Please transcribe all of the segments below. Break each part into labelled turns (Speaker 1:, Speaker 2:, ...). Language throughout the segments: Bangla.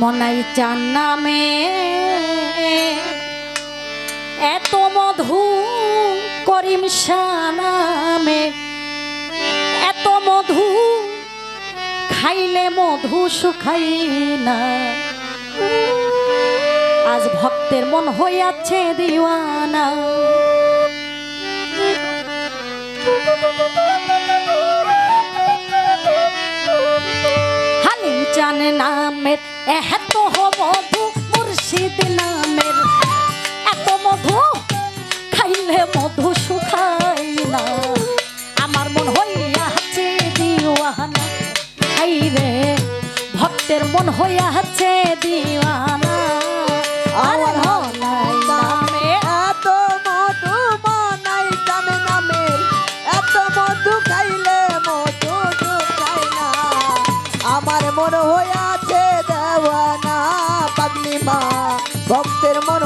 Speaker 1: মনাই চান নামে। এত মধু করিম নামে এত মধু খাইলে মধু শুখাই না। আজ ভক্তের মন হইয়াছে দিওয়ানা। জান নামের এত মধু মুর্শিদ নামের। এত মধু খাইলে মধু শুকাই না। আমার মন হইয়াছে দিওয়ানা খাই রে ভক্তের মন হইয়াছে দিওয়ানা। আর
Speaker 2: নাই। মন হইয়াছে দেওয়ানা দেওয়া মা ভক্তের মন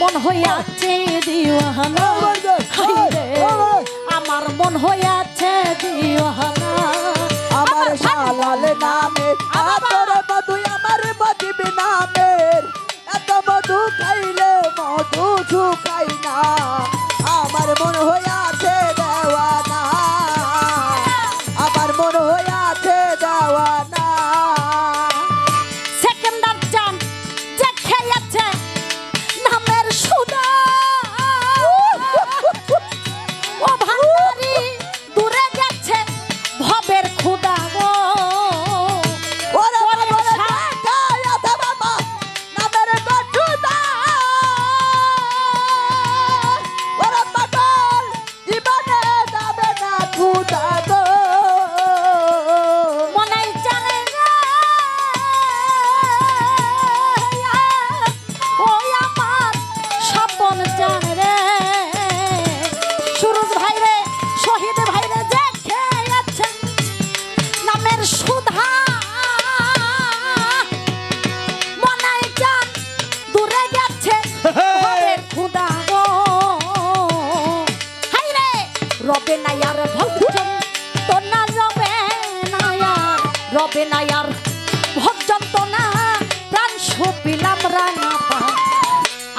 Speaker 1: মন হইয়াছে দিওয়ানা। আমার মন হইয়াছে দিওয়ানা।
Speaker 2: আমার শালাল নামে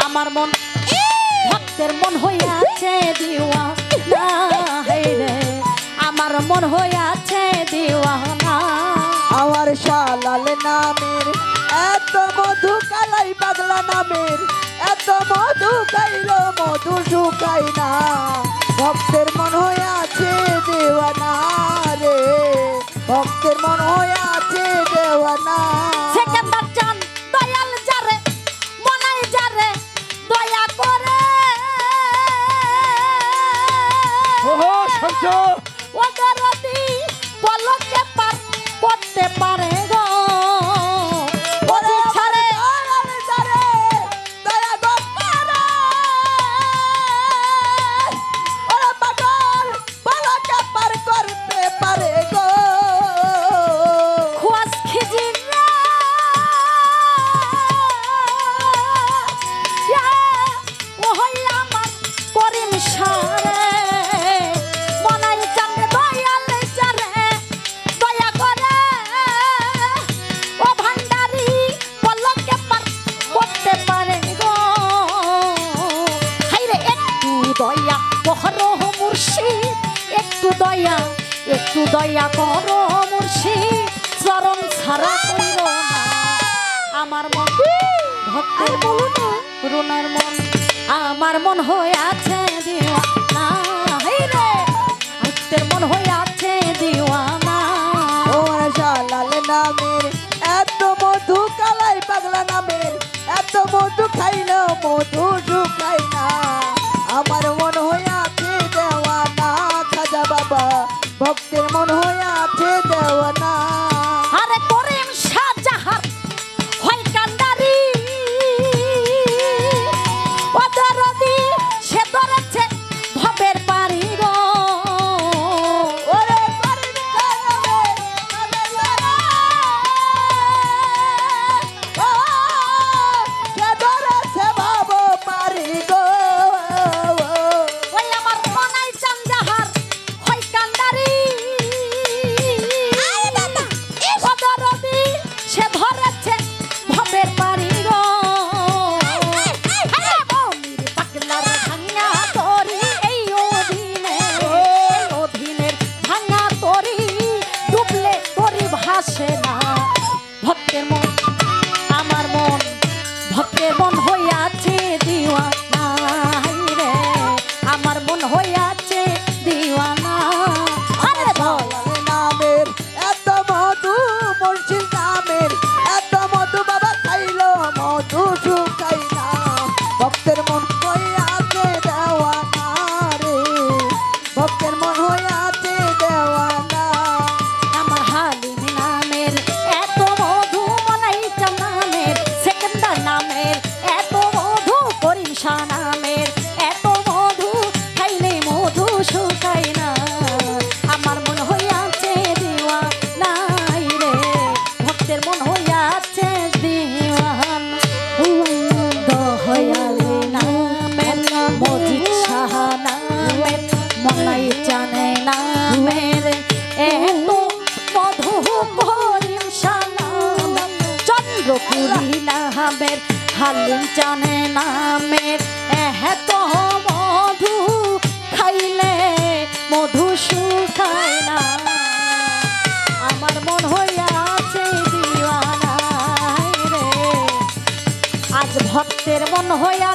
Speaker 2: আমার মন
Speaker 1: ভক্তের মন হইয়াছে দিওয়া না রে, আমার মন হইয়াছে দিওয়া না
Speaker 2: আমার শালাল নামের, এত মধু কালাই পাগলা নামের, এত মধু খাইল মধু শুকাই না।
Speaker 1: দয়া করো
Speaker 2: মুর্শি
Speaker 1: চরম ছাড়া কইর আমার মন, ভক্তের বলুন রুনার মন, আমার মন হয়ে আছে দিওয়া হালিম চানে নামের এত মধু খাইলে, মধু শুকায় না। আমার মন হইয়াছে দিওয়ানায় রে। আজ ভক্তের মন হইয়া